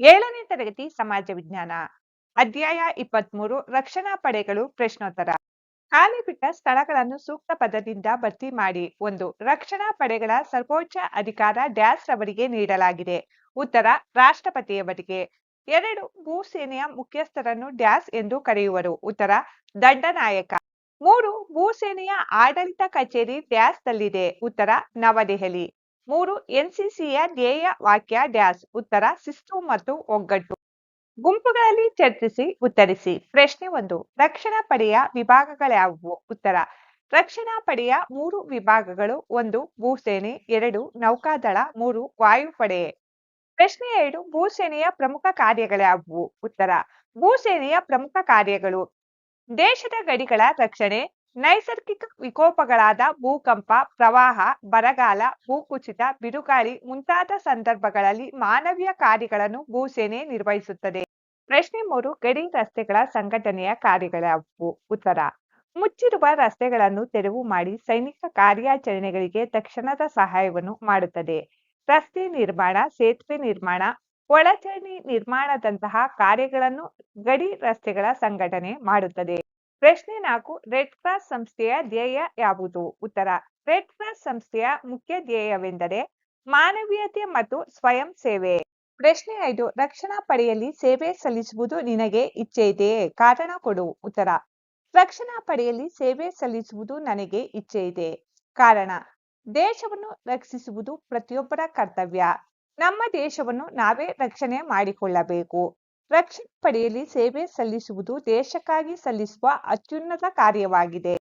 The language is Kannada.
ಏಳನೇ ತರಗತಿ ಸಮಾಜ ವಿಜ್ಞಾನ, ಅಧ್ಯಾಯ ಇಪ್ಪತ್ಮೂರು, ರಕ್ಷಣಾ ಪಡೆಗಳು ಪ್ರಶ್ನೋತ್ತರ. ಖಾಲಿ ಬಿಟ್ಟ ಸ್ಥಳಗಳನ್ನು ಸೂಕ್ತ ಪದದಿಂದ ಭರ್ತಿ ಮಾಡಿ. ಒಂದು, ರಕ್ಷಣಾ ಪಡೆಗಳ ಸರ್ವೋಚ್ಚ ಅಧಿಕಾರ ಡ್ಯಾಸ್ ರವರಿಗೆ ನೀಡಲಾಗಿದೆ. ಉತ್ತರ, ರಾಷ್ಟ್ರಪತಿಯವರಿಗೆ. ಎರಡು ಭೂಸೇನೆಯ ಮುಖ್ಯಸ್ಥರನ್ನು ಡ್ಯಾಸ್ ಎಂದು ಕರೆಯುವರು. ಉತ್ತರ ದಂಡನಾಯಕ ಮೂರು ಭೂಸೇನೆಯ ಆಡಳಿತ ಕಚೇರಿ ಡ್ಯಾಸ್ನಲ್ಲಿದೆ. ಉತ್ತರ, ನವದೆಹಲಿ. ಮೂರು ಎನ್ಸಿಸಿಯ ಧ್ಯೇಯ ವಾಕ್ಯ ಡ್ಯಾಸ್ ಉತ್ತರ ಶಿಸ್ತು ಮತ್ತು ಒಗ್ಗಟ್ಟು. ಗುಂಪುಗಳಲ್ಲಿ ಚರ್ಚಿಸಿ, ಉತ್ತರಿಸಿ. ಪ್ರಶ್ನೆ ಒಂದು, ರಕ್ಷಣಾ ಪಡೆಯ ವಿಭಾಗಗಳ್ಯಾವುವು ಉತ್ತರ, ರಕ್ಷಣಾ ಪಡೆಯ ಮೂರು ವಿಭಾಗಗಳು, ಒಂದು ಭೂಸೇನೆ, ಎರಡು ನೌಕಾದಳ, ಮೂರು ವಾಯುಪಡೆ. ಪ್ರಶ್ನೆ ಎರಡು, ಭೂಸೇನೆಯ ಪ್ರಮುಖ ಕಾರ್ಯಗಳ್ಯಾವುವು ಉತ್ತರ, ಭೂಸೇನೆಯ ಪ್ರಮುಖ ಕಾರ್ಯಗಳು. ದೇಶದ ಗಡಿಗಳ ರಕ್ಷಣೆ ನೈಸರ್ಗಿಕ ವಿಕೋಪಗಳಾದ ಭೂಕಂಪ, ಪ್ರವಾಹ, ಬರಗಾಲ, ಭೂಕುಸಿತ, ಬಿರುಗಾಳಿ ಮುಂತಾದ ಸಂದರ್ಭಗಳಲ್ಲಿ ಮಾನವೀಯ ಕಾರ್ಯಗಳನ್ನು ಭೂಸೇನೆ ನಿರ್ವಹಿಸುತ್ತದೆ. ಪ್ರಶ್ನೆ ಮೂರು, ಗಡಿ ರಸ್ತೆಗಳ ಸಂಘಟನೆಯ ಕಾರ್ಯಗಳ್ಯಾವುವು ಉತ್ತರ, ಮುಚ್ಚಿರುವ ರಸ್ತೆಗಳನ್ನು ತೆರವು ಮಾಡಿ ಸೈನಿಕ ಕಾರ್ಯಾಚರಣೆಗಳಿಗೆ ತಕ್ಷಣದ ಸಹಾಯವನ್ನು ಮಾಡುತ್ತದೆ. ರಸ್ತೆ ನಿರ್ಮಾಣ, ಸೇತುವೆ ನಿರ್ಮಾಣ, ಒಳಚರಂಡಿ ನಿರ್ಮಾಣದಂತಹ ಕಾರ್ಯಗಳನ್ನು ಗಡಿ ರಸ್ತೆಗಳ ಸಂಘಟನೆ ಮಾಡುತ್ತದೆ. ಪ್ರಶ್ನೆ ನಾಲ್ಕು ರೆಡ್ ಕ್ರಾಸ್ ಸಂಸ್ಥೆಯ ಧ್ಯೇಯ ಯಾವುದು? ಉತ್ತರ ರೆಡ್ ಕ್ರಾಸ್ ಸಂಸ್ಥೆಯ ಮುಖ್ಯ ಧ್ಯೇಯವೆಂದರೆ ಮಾನವೀಯತೆ ಮತ್ತು ಸ್ವಯಂ ಸೇವೆ. ಪ್ರಶ್ನೆ ಐದು, ರಕ್ಷಣಾ ಪಡೆಯಲ್ಲಿ ಸೇವೆ ಸಲ್ಲಿಸುವುದು ನಿನಗೆ ಇಚ್ಛೆ ಇದೆಯೇ ಕಾರಣ ಕೊಡು. ಉತ್ತರ, ರಕ್ಷಣಾ ಪಡೆಯಲ್ಲಿ ಸೇವೆ ಸಲ್ಲಿಸುವುದು ನನಗೆ ಇಚ್ಛೆ ಇದೆ. ಕಾರಣ, ದೇಶವನ್ನು ರಕ್ಷಿಸುವುದು ಪ್ರತಿಯೊಬ್ಬರ ಕರ್ತವ್ಯ. ನಮ್ಮ ದೇಶವನ್ನು ನಾವೇ ರಕ್ಷಣೆ ಮಾಡಿಕೊಳ್ಳಬೇಕು. ರಕ್ಷಣಾ ಪಡೆಯಲಿ ಸೇವೆ ಸಲ್ಲಿಸುವುದು ದೇಶಕ್ಕಾಗಿ ಸಲ್ಲಿಸುವ ಅತ್ಯುನ್ನತ ಕಾರ್ಯವಾಗಿದೆ.